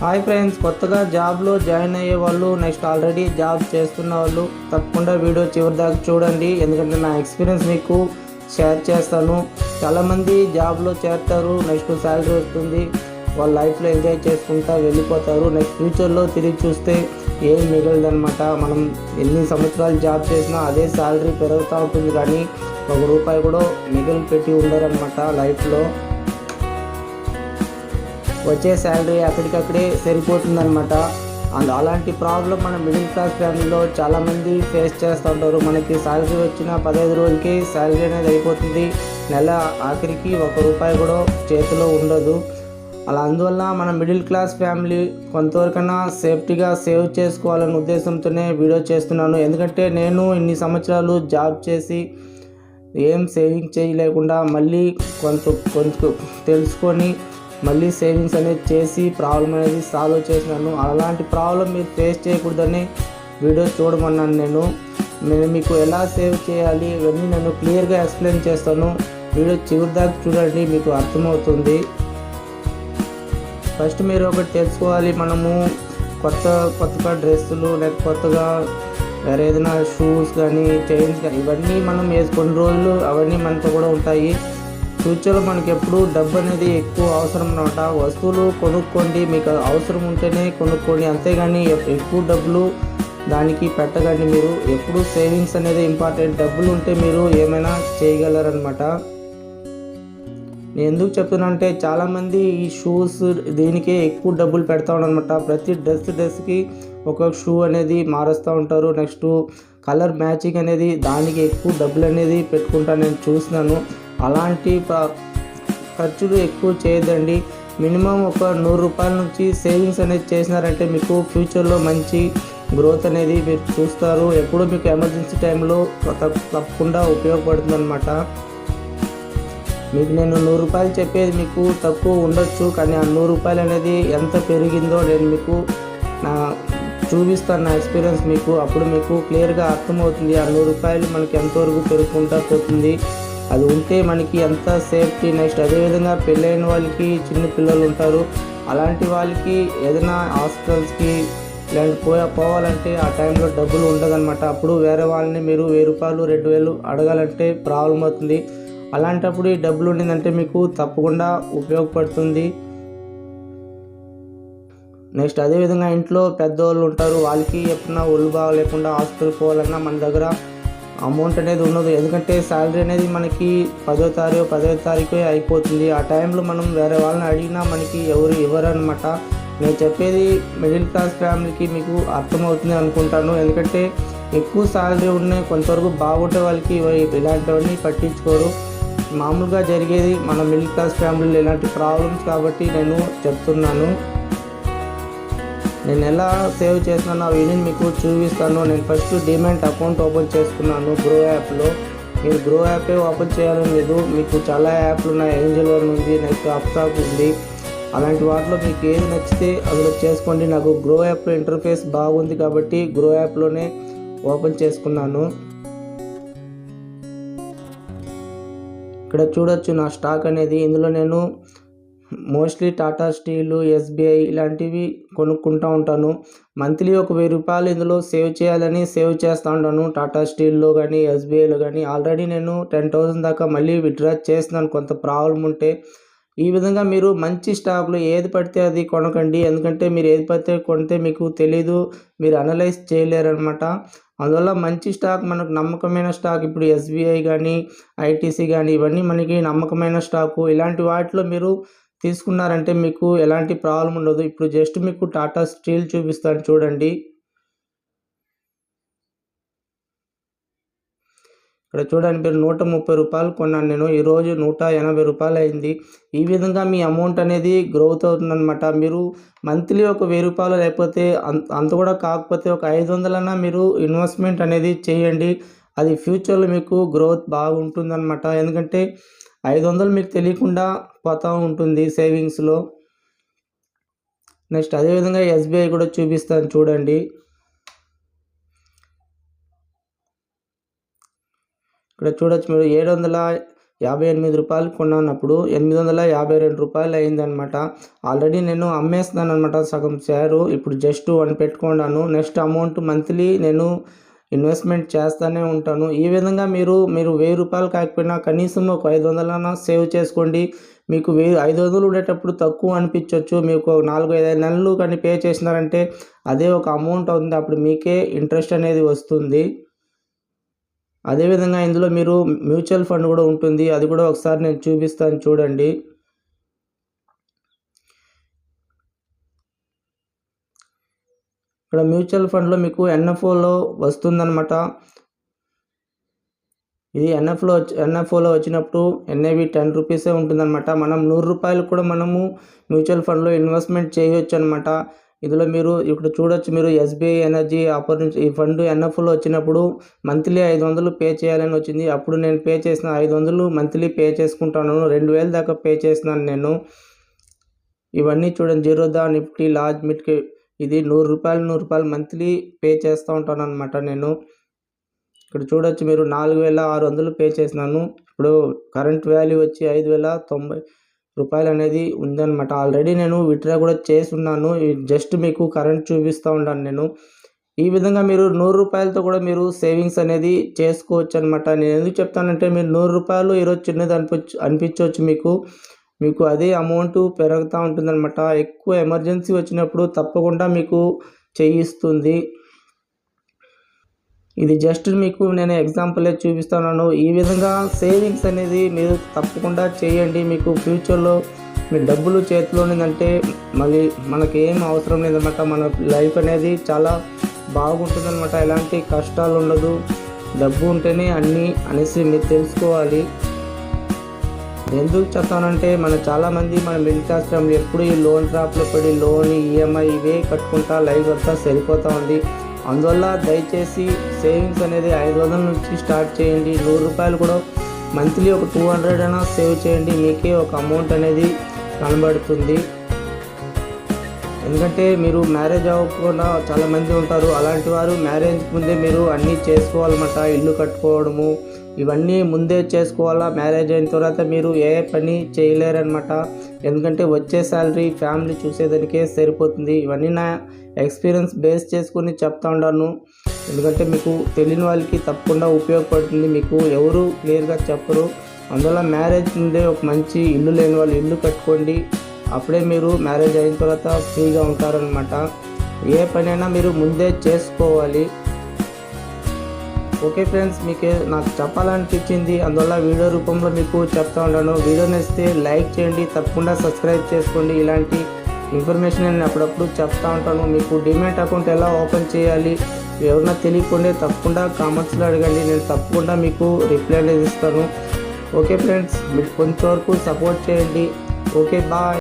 Hi friends కొత్తగా జాబ్లో join అయ్యే వాళ్ళు నెక్స్ట్ ఆల్రెడీ జాబ్ చేస్తున్న వాళ్ళు తప్పకుండా వీడియో చివరి దాకా చూడండి. ఎందుకంటే నా ఎక్స్పీరియన్స్ మీకు షేర్ చేస్తాను. చాలామంది జాబ్లో చేస్తారు నెక్స్ట్ శాలరీ వస్తుంది వాళ్ళ లైఫ్లో ఎంజాయ్ చేసుకుంటా వెళ్ళిపోతారు. నెక్స్ట్ ఫ్యూచర్లో తిరిగి చూస్తే ఏం మిగలదనమాట మనం ఎన్ని సంవత్సరాలు జాబ్ చేసినా అదే శాలరీ పెరుగుతూ ఉంటుంది కానీ ఒక రూపాయి కూడా మిగిలి పెట్టి ఉండరనమాట లైఫ్లో. వచ్చే శాలరీ అక్కడికక్కడే సరిపోతుందనమాట అండ్ అలాంటి ప్రాబ్లం మన మిడిల్ క్లాస్ ఫ్యామిలీలో చాలామంది ఫేస్ చేస్తూ ఉంటారు మనకి శాలరీ వచ్చిన పదహైదు రోజులకి శాలరీ అనేది అయిపోతుంది. నెల ఆఖరికి ఒక రూపాయి కూడా చేతిలో ఉండదు. అలా అందువల్ల మన మిడిల్ క్లాస్ ఫ్యామిలీ కొంతవరకైనా సేఫ్టీగా సేవ్ చేసుకోవాలనే ఉద్దేశంతోనే వీడియో చేస్తున్నాను. ఎందుకంటే నేను ఇన్ని సంవత్సరాలు జాబ్ చేసి ఏం సేవింగ్ చేయలేకుండా మళ్ళీ కొంత కొంచెం తెలుసుకొని మళ్ళీ సేవింగ్స్ అనేది చేసి ప్రాబ్లం అనేది సాల్వ్ చేసినాను. అలాంటి ప్రాబ్లం మీరు ఫేస్ చేయకూడదని వీడియో చూడమన్నాను నేను. నేను మీకు ఎలా సేవ్ చేయాలి ఇవన్నీ నేను క్లియర్గా ఎక్స్ప్లెయిన్ చేస్తాను. వీడియో చివరి దాకా చూడండి మీకు అర్థమవుతుంది. ఫస్ట్ మీరు ఒకటి తెలుసుకోవాలి మనము కొత్త కొత్తగా డ్రెస్సులు లేక కొత్తగా వేరే ఏదైనా షూస్ కానీ చైన్స్ కానీ ఇవన్నీ మనం వేసి కొన్ని రోజులు అవన్నీ మనతో కూడా ఉంటాయి. ఫ్యూచర్లో మనకి ఎప్పుడు డబ్బు అనేది ఎక్కువ అవసరం అనమాట వస్తువులు కొనుక్కోండి మీకు అవసరం ఉంటేనే కొనుక్కోండి. అంతేగాని ఎక్కువ డబ్బులు దానికి పెట్టకండి మీరు. ఎప్పుడు సేవింగ్స్ అనేది ఇంపార్టెంట్. డబ్బులు ఉంటే మీరు ఏమైనా చేయగలరనమాట నేను ఎందుకు చెప్తున్నానంటే చాలామంది ఈ షూస్ దీనికే ఎక్కువ డబ్బులు పెడతా అనమాట ప్రతి డ్రెస్ డ్రెస్కి ఒక షూ అనేది మారుస్తూ ఉంటారు. నెక్స్ట్ కలర్ మ్యాచింగ్ అనేది దానికి ఎక్కువ డబ్బులు అనేది పెట్టుకుంటా నేను చూసినాను. అలాంటి ఖర్చులు ఎక్కువ చేయదండి మినిమం ఒక నూరు రూపాయల నుంచి సేవింగ్స్ అనేది చేసినారంటే మీకు ఫ్యూచర్లో మంచి గ్రోత్ అనేది మీరు చూస్తారు. ఎప్పుడు మీకు ఎమర్జెన్సీ టైంలో తప్పకుండా ఉపయోగపడుతుంది మీకు నేను నూరు రూపాయలు చెప్పేది మీకు తక్కువ ఉండొచ్చు కానీ ఆ నూరు రూపాయలు అనేది ఎంత పెరిగిందో నేను మీకు నా చూపిస్తాను. నా ఎక్స్పీరియన్స్ మీకు అప్పుడు మీకు క్లియర్గా అర్థమవుతుంది. ఆ నూరు రూపాయలు మనకి ఎంతవరకు పెరుగుకుంటా పోతుంది. అది ఉంటే మనకి ఎంత సేఫ్టీ నెక్స్ట్ అదేవిధంగా పెళ్ళైన వాళ్ళకి చిన్న పిల్లలు ఉంటారు. అలాంటి వాళ్ళకి ఏదైనా హాస్పిటల్స్కి ఇలాంటి పోయా పోవాలంటే ఆ టైంలో డబ్బులు ఉండదన్నమాట. అప్పుడు వేరే వాళ్ళని మీరు వెయ్యి రూపాయలు రెండు వేలు అడగాలంటే ప్రాబ్లం అవుతుంది. అలాంటప్పుడు ఈ డబ్బులు ఉండిందంటే మీకు తప్పకుండా ఉపయోగపడుతుంది. నెక్స్ట్ అదేవిధంగా ఇంట్లో పెద్దవాళ్ళు ఉంటారు. వాళ్ళకి ఎప్పుడన్నా ఒళ్ళు బాగా లేకుండా హాస్పిటల్ పోవాలన్నా మన దగ్గర అమౌంట్ అనేది ఉండదు. ఎందుకంటే శాలరీ అనేది మనకి పదో తారీఖు పదో తారీఖు అయిపోతుంది. ఆ టైంలో మనం వేరే వాళ్ళని అడిగినా మనకి ఎవరు ఇవ్వరు అనమాట నేను చెప్పేది మిడిల్ క్లాస్ ఫ్యామిలీకి మీకు అర్థమవుతుంది అనుకుంటాను. ఎందుకంటే ఎక్కువ శాలరీ ఉన్నాయి కొంతవరకు బాగుంటే వాళ్ళకి ఇలాంటివన్నీ పట్టించుకోరు. మామూలుగా జరిగేది మన మిడిల్ క్లాస్ ఫ్యామిలీలో ఇలాంటి ప్రాబ్లమ్స్ కాబట్టి నేను చెప్తున్నాను. నేను ఎలా సేవ్ చేసిన నా వీడియోని మీకు చూపిస్తాను. నేను ఫస్ట్ డిమాంట్ అకౌంట్ ఓపెన్ చేసుకున్నాను గ్రో యాప్లో మీరు గ్రో యాపే ఓపెన్ చేయాలని లేదు. మీకు చాలా యాప్లు ఉన్నాయి. ఏంజల్ వన్ ఉంది నెక్స్ట్ అప్టాప్ ఉంది. అలాంటి వాటిలో మీకు ఏది నచ్చితే అందులో చేసుకోండి. నాకు గ్రో యాప్లో ఇంటర్ఫేస్ బాగుంది కాబట్టి గ్రో యాప్లోనే ఓపెన్ చేసుకున్నాను. ఇక్కడ చూడొచ్చు నా స్టాక్ అనేది. ఇందులో నేను మోస్ట్లీ టాటా స్టీలు ఎస్బీఐ ఇలాంటివి కొనుక్కుంటూ ఉంటాను. మంత్లీ ఒక వెయ్యి రూపాయలు ఇందులో సేవ్ చేయాలని సేవ్ చేస్తూ ఉంటాను. టాటా స్టీల్లో కానీ ఎస్బీఐలో కానీ ఆల్రెడీ నేను టెన్ థౌజండ్ దాకా మళ్ళీ విత్డ్రా చేస్తున్నాను. కొంత ప్రాబ్లం ఉంటే ఈ విధంగా మీరు మంచి స్టాక్లు ఏది పడితే అది కొనకండి. ఎందుకంటే మీరు ఏది పడితే కొంటే మీకు తెలీదు. మీరు అనలైజ్ చేయలేరనమాట అందువల్ల మంచి స్టాక్ మనకు నమ్మకమైన స్టాక్ ఇప్పుడు ఎస్బీఐ కానీ ఐటీసీ కానీ ఇవన్నీ మనకి నమ్మకమైన స్టాకు. ఇలాంటి వాటిలో మీరు తీసుకున్నారంటే మీకు ఎలాంటి ప్రాబ్లం ఉండదు. ఇప్పుడు జస్ట్ మీకు టాటా స్టీల్ చూపిస్తాను చూడండి. ఇక్కడ చూడండి మీరు నూట ముప్పై రూపాయలు కొన్నాను నేను. ఈరోజు నూట ఎనభై రూపాయలు అయింది. ఈ విధంగా మీ అమౌంట్ అనేది గ్రోత్ అవుతుందన్నమాట. మీరు మంత్లీ ఒక వెయ్యి రూపాయలు లేకపోతే అంత అంత కూడా కాకపోతే ఒక ఐదు వందలన్నా మీరు ఇన్వెస్ట్మెంట్ అనేది చేయండి. అది ఫ్యూచర్లో మీకు గ్రోత్ బాగుంటుందన్నమాట. ఎందుకంటే ఐదు వందలు మీకు తెలియకుండా పోతూ ఉంటుంది సేవింగ్స్లో. నెక్స్ట్ అదేవిధంగా ఎస్బీఐ కూడా చూపిస్తాను చూడండి. ఇక్కడ చూడొచ్చు మీరు ఏడు వందల యాభై ఎనిమిది రూపాయలు కొన్నానప్పుడు ఎనిమిది వందల యాభై రెండు రూపాయలు అయిందనమాట ఆల్రెడీ నేను అమ్మేస్తున్నాను అనమాట సగం షేరు. ఇప్పుడు జస్ట్ వన్ పెట్టుకున్నాను. నెక్స్ట్ అమౌంట్ మంత్లీ నేను ఇన్వెస్ట్మెంట్ చేస్తూనే ఉంటాను. ఈ విధంగా మీరు మీరు వెయ్యి రూపాయలు కాకపోయినా కనీసం ఒక ఐదు వందలైనా సేవ్ చేసుకోండి. మీకు వెయ్యి ఐదు వందలు ఉండేటప్పుడు తక్కువ అనిపించవచ్చు మీకు నాలుగు ఐదు నెలలు కానీ పే చేసినారంటే అదే ఒక అమౌంట్ అవుతుంది. అప్పుడు మీకే ఇంట్రెస్ట్ అనేది వస్తుంది. అదేవిధంగా ఇందులో మీరు మ్యూచువల్ ఫండ్ కూడా ఉంటుంది. అది కూడా ఒకసారి నేను చూపిస్తాను. చూడండి. ఇక్కడ మ్యూచువల్ ఫండ్లో మీకు ఎన్ఎఫ్ఓలో వస్తుందన్నమాట. ఇది ఎన్ఎఫ్లో ఎన్ఎఫ్ఓలో వచ్చినప్పుడు ఎన్ఐవి టెన్ రూపీసే ఉంటుందన్నమాట. మనం నూరు రూపాయలు కూడా మనము మ్యూచువల్ ఫండ్లో ఇన్వెస్ట్మెంట్ చేయొచ్చు అనమాట ఇందులో మీరు ఇక్కడ చూడొచ్చు మీరు ఎస్బీఐ ఎనర్జీ ఆపర్చునిటీ ఈ ఫండ్ ఎన్ఎఫ్ఓలో వచ్చినప్పుడు మంత్లీ ఐదు వందలు పే చేయాలని వచ్చింది. అప్పుడు నేను పే చేసిన ఐదు వందలు మంత్లీ పే చేసుకుంటాను. రెండు వేల దాకా పే చేసినాను నేను. ఇవన్నీ చూడండి. జీరోదా నిఫ్టీ లార్జ్ మిట్కి ఇది నూరు రూపాయలు నూరు రూపాయలు మంత్లీ పే చేస్తూ ఉంటాను అనమాట నేను. ఇక్కడ చూడొచ్చు మీరు నాలుగు వేల ఆరు వందలు పే చేసినాను. ఇప్పుడు కరెంట్ వాల్యూ వచ్చి ఐదు వేల తొంభై రూపాయలు అనేది ఉందన్నమాట. ఆల్రెడీ నేను విత్డ్రా కూడా చేసి ఉన్నాను జస్ట్ మీకు కరెంట్ చూపిస్తూ ఉన్నాను నేను. ఈ విధంగా మీరు నూరు రూపాయలతో కూడా మీరు సేవింగ్స్ అనేది చేసుకోవచ్చు అనమాట నేను ఎందుకు చెప్తానంటే మీరు నూరు రూపాయలు ఈరోజు చిన్నది అనిపించ అనిపించవచ్చు మీకు. మీకు అదే అమౌంట్ పెరుగుతూ ఉంటుందన్నమాట. ఎక్కువ ఎమర్జెన్సీ వచ్చినప్పుడు తప్పకుండా మీకు చేయిస్తుంది. ఇది జస్ట్ మీకు నేను ఎగ్జాంపులే చూపిస్తున్నాను. ఈ విధంగా సేవింగ్స్ అనేది మీరు తప్పకుండా చేయండి. మీకు ఫ్యూచర్లో మీ డబ్బులు చేతిలో ఉందంటే మళ్ళీ మనకి ఏం అవసరం లేదన్నమాట. మన లైఫ్ అనేది చాలా బాగుంటుందన్నమాట. ఎలాంటి కష్టాలు ఉండదు. డబ్బు ఉంటేనే అన్నీ అనేసి మీరు తెలుసుకోవాలి. ఎందుకు చెప్తానంటే మన చాలామంది మన మిడిల్ క్లాస్ ఫ్యామిలీ ఎప్పుడు ఈ లోన్ ట్రాప్లో పడి లోన్ ఈఎంఐ ఇవే కట్టుకుంటా లైఫ్ అంతా సరిపోతూ ఉంది. అందువల్ల దయచేసి సేవింగ్స్ అనేది ఐదు వందల నుంచి స్టార్ట్ చేయండి. నూరు రూపాయలు కూడా మంత్లీ ఒక టూ హండ్రెడ్ అయినా సేవ్ చేయండి. మీకే ఒక అమౌంట్ అనేది కనబడుతుంది. ఎందుకంటే మీరు మ్యారేజ్ అవ్వకుండా చాలామంది ఉంటారు. అలాంటి వారు మ్యారేజ్ ముందే మీరు అన్నీ చేసుకోవాలన్నమాట. ఇల్లు కట్టుకోవడము ఇవన్నీ ముందే చేసుకోవాలా? మ్యారేజ్ అయిన తర్వాత మీరు ఏ పని చేయలేరనమాట ఎందుకంటే వచ్చే శాలరీ ఫ్యామిలీ చూసేదానికే సరిపోతుంది. ఇవన్నీ నా ఎక్స్పీరియన్స్ బేస్ చేసుకుని చెప్తా ఉన్నాను ఎందుకంటే మీకు తెలియని వాళ్ళకి తప్పకుండా ఉపయోగపడుతుంది. మీకు ఎవరు క్లియర్గా చెప్పరు. అందువల్ల మ్యారేజ్ ముందే ఒక మంచి ఇల్లు లేని వాళ్ళు ఇల్లు కట్టుకోండి. అప్పుడే మీరు మ్యారేజ్ అయిన తర్వాత ఫ్రీగా ఉంటారనమాట ఏ పనైనా మీరు ముందే చేసుకోవాలి. ఓకే ఫ్రెండ్స్ మీకు నాకు చెప్పాలనిపించింది. అందువల్ల వీడియో రూపంలో మీకు చెప్తా ఉన్నాను. వీడియో నచ్చితే లైక్ చేయండి తప్పకుండా సబ్స్క్రైబ్ చేసుకోండి. ఇలాంటి ఇన్ఫర్మేషన్ నేను అప్పుడప్పుడు చెప్తా ఉంటాను. మీకు డిమాట్ అకౌంట్ ఎలా ఓపెన్ చేయాలి ఎవరన్నా తెలియకుండా తప్పకుండా కామెంట్స్లో అడగండి. నేను తప్పకుండా మీకు రిప్లై అనేది ఇస్తాను. ఓకే ఫ్రెండ్స్ మీరు కొంతవరకు సపోర్ట్ చేయండి. Okay bye.